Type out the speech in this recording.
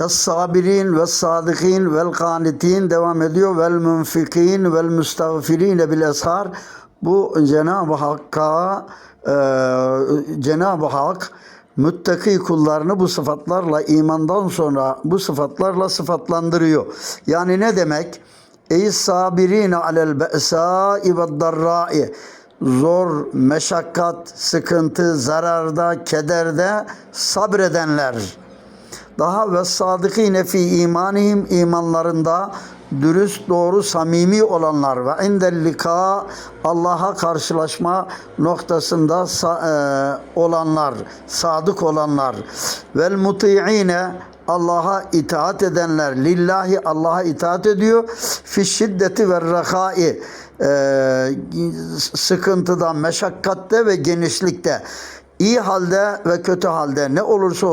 Es-sabirin ve sadıkin vel kanitin devam ediyor. Vel münfikin vel müstağfirin bil eshar. Bu Cenab-ı Hakk'a e, Cenab-ı Hak müttaki kullarını bu sıfatlarla imandan sonra bu sıfatlarla sıfatlandırıyor. Yani ne demek? Ey sabirine alel be'sâi ve darrâi zor, meşakkat, sıkıntı, zararda, kederde sabredenler. Daha ve sadıkine fi imanihim imanlarında dürüst, doğru, samimi olanlar ve indel lika Allah'a karşılaşma noktasında e, olanlar, sadık olanlar. Vel muti'ine Allah'a itaat edenler lillahi Allah'a itaat ediyor. Fi şiddeti ve rahai e, sıkıntıda, meşakkatte ve genişlikte. İyi halde ve kötü halde ne olursa olsun